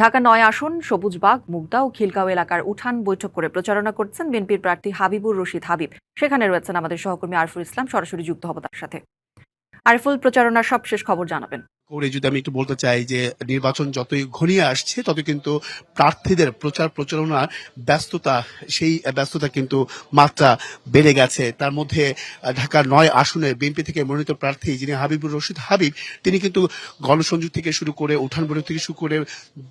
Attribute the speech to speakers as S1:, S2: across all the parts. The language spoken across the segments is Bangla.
S1: ঢাকা নয় আসন সবুজবাগ মুগদা ও খিলগাঁও এলাকার উঠান বৈঠক করে প্রচারণা করছেন বিএনপির প্রার্থী হাবিবুর রশিদ হাবিব। সেখানে রয়েছেন আমাদের সহকর্মী আরফুল ইসলাম, সরাসরি যুক্ত হব তার সাথে। আরফুল, প্রচারণার সব শেষ খবর জানাবেন।
S2: করে যদি আমি একটু বলতে চাই যে নির্বাচন যতই ঘনিয়ে আসছে তত কিন্তু প্রার্থীদের প্রচার প্রচারণার ব্যস্ততা, সেই ব্যস্ততা কিন্তু মাত্রা বেড়ে গেছে। তার মধ্যে ঢাকার নয় আসনে বিএনপি থেকে মনোনীত প্রার্থী যিনি হাবিবুর রশিদ হাবিব, তিনি কিন্তু গণসংযোগ থেকে শুরু করে উঠান বৈঠক থেকে শুরু করে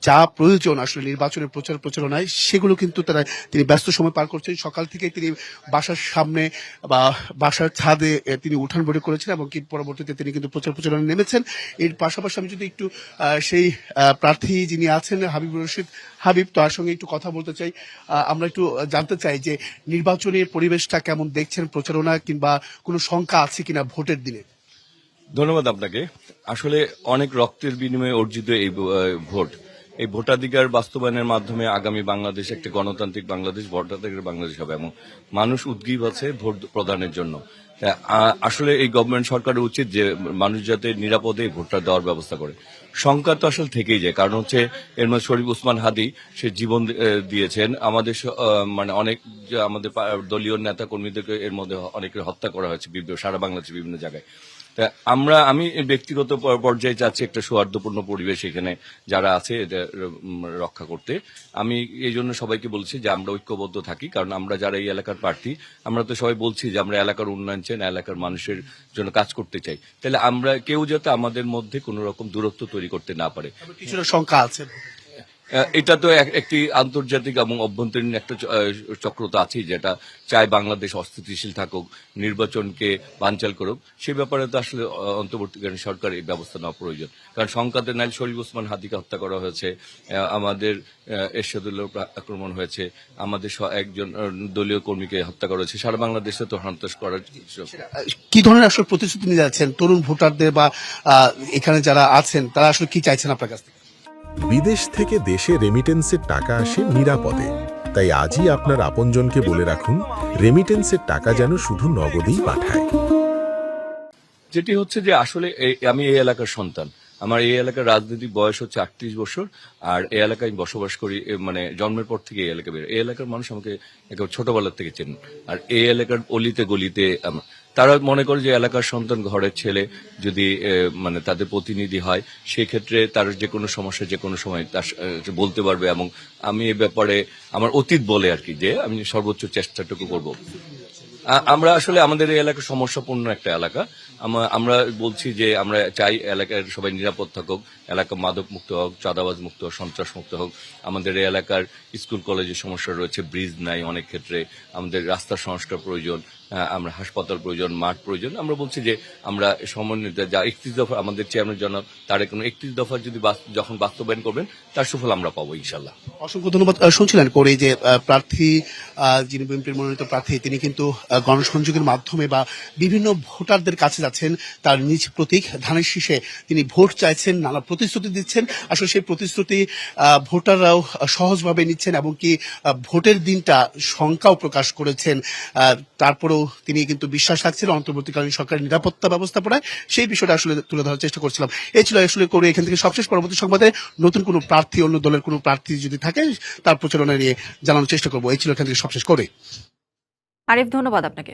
S2: যা প্রয়োজন আসলে নির্বাচনের প্রচার প্রচারণায়, সেগুলো কিন্তু তারা, তিনি ব্যস্ত সময় পার করছেন। সকাল থেকে তিনি বাসার সামনে বা বাসার ছাদে তিনি উঠান বৈঠক করেছেন এবং পরবর্তীতে তিনি কিন্তু প্রচার প্রচারণায় নেমেছেন। এর পাশাপাশি আমি যদি একটু সেই প্রার্থী যিনি আছেন, হাবিবুর রশিদ হাবিব, তার সঙ্গে একটু কথা বলতে চাই। আমরা একটু জানতে চাই যে নির্বাচনের পরিবেশটা কেমন দেখছেন, প্রচারণা কিংবা কোনো শঙ্কা আছে কিনা ভোটের দিনে?
S3: ধন্যবাদ আপনাকে। আসলে অনেক রক্তের বিনিময়ে অর্জিত এই ভোট। এই ভোটাধিকার বাস্তবায়নের মাধ্যমে আগামী বাংলাদেশ একটি গণতান্ত্রিক বাংলাদেশ, ভোটাধিকার বাংলাদেশ হবে এবং মানুষ উদ্গীব আছে ভোট প্রদানের জন্য। আসলে এই গভর্নমেন্ট সরকারের উচিত যে মানুষ যাতে নিরাপদে ভোটটা দেওয়ার ব্যবস্থা করে। শঙ্কা তো আসলে থেকেই যায়, কারণ হচ্ছে এর মধ্যে শরীফ উসমান হাদি, সে জীবন দিয়েছেন। আমাদের মানে অনেক আমাদের দলীয় নেতা কর্মীদেরকে এর মধ্যে অনেকের হত্যা করা হয়েছে সারা বাংলাদেশের বিভিন্ন জায়গায়। আমরা, আমি ব্যক্তিগত পর্যায়ে চাচ্ছি একটা সৌহার্দ্যপূর্ণ পরিবেশ এখানে যারা আছে রক্ষা করতে। আমি এই জন্য সবাইকে বলছি যে আমরা ঐক্যবদ্ধ থাকি, কারণ আমরা যারা এই এলাকার প্রার্থী, আমরা তো সবাই বলছি যে আমরা এলাকার উন্নয়ন চাই, না এলাকার মানুষের জন্য কাজ করতে চাই। তাহলে আমরা কেউ যাতে আমাদের মধ্যে কোনো রকম দূরত্ব তৈরি করতে না পারে।
S2: কিছুটা শঙ্কা আছে।
S3: এটা তো এক- একটি আন্তর্জাতিক এবং অভ্যন্তরীণ একটা চক্র তো আছেই যেটা চায় বাংলাদেশ অস্থিতিশীল থাকুক, নির্বাচনকে বানচাল করুক। সে ব্যাপারে তো আসলে অন্তর্বর্তীকালীন সরকার এই ব্যবস্থা নেওয়া প্রয়োজন। কারণ সংকাতে নাইল শরীফ ওসমান হাদিকে হত্যা করা হয়েছে আমাদের এরশাদুল্লাহ আক্রমণ হয়েছে, আমাদের একজন দলীয় কর্মীকে হত্যা করা হয়েছে। সারা বাংলাদেশে তো সন্ত্রাস করার
S2: কি ধরনের আসলে প্রতিশ্রুতি নিয়ে যাচ্ছেন তরুণ ভোটারদের বা এখানে যারা আছেন, তারা আসলে কি চাইছেন আপনার কাছ থেকে?
S4: বিদেশ থেকে দেশে রেমিটেন্সের টাকা আসে নিরাপদে। তাই আজই আপনার আপনজনকে বলে রাখুন রেমিটেন্সের টাকা যেন শুধু নগদেই পাঠায়।
S3: যেটি হচ্ছে যে আসলে আমি এই এলাকার সন্তান। আমার এই এলাকার রাজনৈতিক বয়স হচ্ছে আটত্রিশ বছর, আর এই এলাকায় আমি বসবাস করি মানে জন্মের পর থেকে এই এলাকা বের এই এলাকার মানুষ আমাকে একেবারে ছোটবেলার থেকে চেনেন। আর এই এলাকার অলিতে গলিতে তারা মনে করে যে এলাকার সন্তান ঘরের ছেলে যদি মানে তাদের প্রতিনিধি হয় সেই ক্ষেত্রে তার যে কোনো সমস্যা যে কোনো সময় তার বলতে পারবে। এবং আমি এ ব্যাপারে আমার অতীত বলে আর কি যে আমি সর্বোচ্চ চেষ্টাটুকু করব। আমরা আসলে আমাদের এই এলাকা সমস্যাপূর্ণ একটা এলাকা। আমরা বলছি যে আমরা চাই এলাকার সবাই নিরাপদ থাকুক, এলাকা মাদক মুক্ত হোক, চাঁদাবাজ মুক্ত হোক, সন্ত্রাস মুক্ত হোক। আমাদের এই এলাকার স্কুল কলেজের সমস্যা রয়েছে, ব্রিজ নাই অনেক ক্ষেত্রে। আমাদের রাস্তা সংস্কার প্রয়োজন আমরা হাসপাতাল প্রয়োজন মাঠ প্রয়োজন আমরা বলছি যে আমরা সমন্বিত যা একত্রিশ দফা আমাদের চেয়ারম্যান জনাব তার কোনো একত্রিশ দফা যদি যখন বাস্তবায়ন করবেন তার সুফল আমরা পাবো ইনশাল্লাহ
S2: অসংখ্য ধন্যবাদ। শুনছিলেন করে যে প্রার্থী যিনি বিএনপির মনোনীত প্রার্থী তিনি কিন্তু গণসংযোগের মাধ্যমে বা বিভিন্ন ভোটারদের কাছে যাচ্ছেন তার নিজ প্রতীক ধানের শীষে তিনি ভোট চাইছেন নানা প্রতিশ্রুতি দিচ্ছেন। আসলে সেই প্রতিশ্রুতি ভোটাররাও সহজভাবে নিচ্ছেন এবং কি ভোটের দিনটা শঙ্কাও প্রকাশ করেছেন। আহ, তারপরেও তিনি কিন্তু বিশ্বাস রাখছেন অন্তর্বর্তীকালীন সরকারের নিরাপত্তা ব্যবস্থাপনায় সেই বিষয়টা আসলে তুলে ধরার চেষ্টা করছিলাম। এই ছিল আসলে করে এখান থেকে সবশেষ পরবর্তী সংবাদে নতুন কোনো প্রার্থী, অন্য দলের কোনো প্রার্থী যদি থাকে, তার প্রচারণা নিয়ে জানানোর চেষ্টা করব। এই ছিল এখান থেকে সবশেষ করে।
S1: আরিফ, ধন্যবাদ আপনাকে।